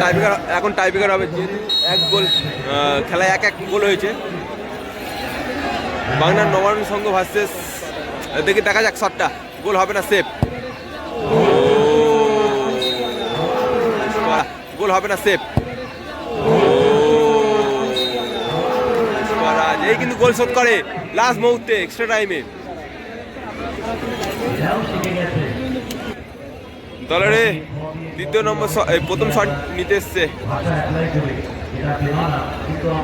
Tiebreaker এখন tiebreaker হবে যেহেতু এক গোল খেলায় এক এক গোল হয়েছে। বাংলার নবায়ন সংঘ ভার্সেস দেখি, দেখা যাক শটটা গোল হবে না সেফ গোল হবে না সেফ এই কিন্তু গোল শোধ করে লাস্ট মুহূর্তে এক্সট্রা টাইমে দলের দ্বিতীয় নম্বর প্রথম শট নিতে এসছে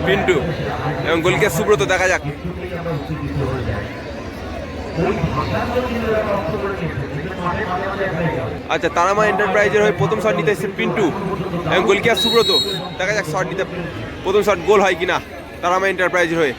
পিন্টু এবং গোলকে সুব্রত, দেখা যাক। আচ্ছা তারামা এন্টারপ্রাইজের হয়ে প্রথম শট নিতে এসছে পিন্টু এবং গোলকিয়ার সুব্রত, দেখা যাক শট নিতে প্রথম শট গোল হয় কিনা তারামা এন্টারপ্রাইজের হয়ে।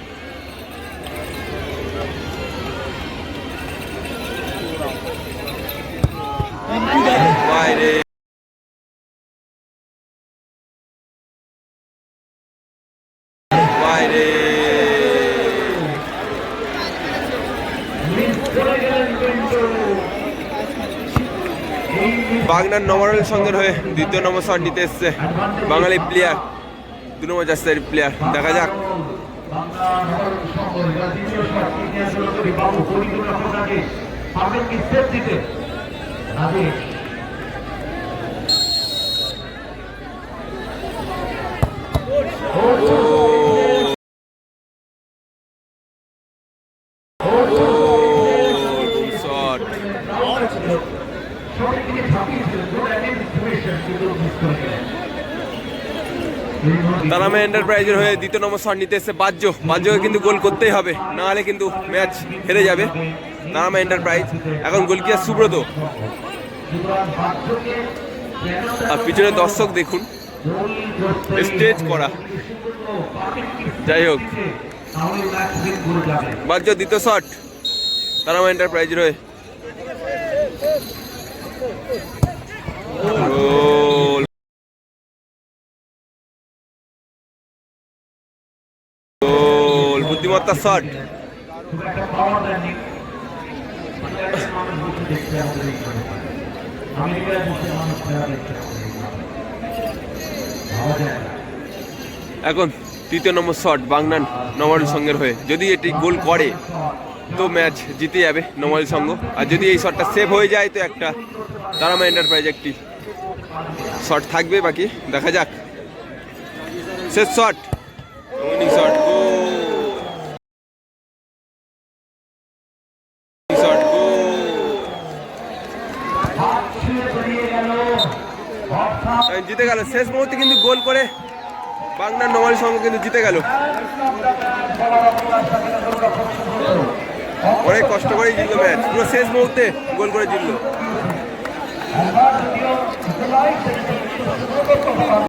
বাগনার নমরল সঙ্গের হয়ে দ্বিতীয় নম্বর শট নিতে এসছে বাঙালি প্লেয়ার দু নম্বর জাস্তের প্লেয়ার দেখা যাক। শট তারামে এন্টারপ্রাইজের হয়ে দ্বিতীয় নম্বর শট নিতে এসছে বাজ্য বাজ্যকে কিন্তু গোল করতেই হবে। না হলে কিন্তু ম্যাচ হেরে যাবে। তারামা এন্টারপ্রাইজ এখন গোলকিয়ার সুব্রত। আর পিছনে দর্শক দেখুন। স্টেজ করা। যাই হোক। বাজ্য দ্বিতীয় শট। তারামা এন্টারপ্রাইজের হয়ে। বুদ্ধিমত্তা শট। এখন তৃতীয় নম্বর শট বাংলান নমারুল সঙ্গের হয়ে। যদি এটি গোল করে তো ম্যাচ জিতে যাবে নমারুল সঙ্গ আর যদি এই শটটা সেভ হয়ে যায়, তো একটা তারামা এন্টারপ্রাইজ একটি শট থাকবে বাকি। দেখা যাক। শেষ শট উইনিং শট জিতে গেল। শেষ মুহূর্তে কিন্তু গোল করে বাংলার নমারি সঙ্গে কিন্তু জিতে গেল। অনেক কষ্ট করে জিতলো ম্যাচ। পুরো শেষ মুহূর্তে গোল করে জিতলো।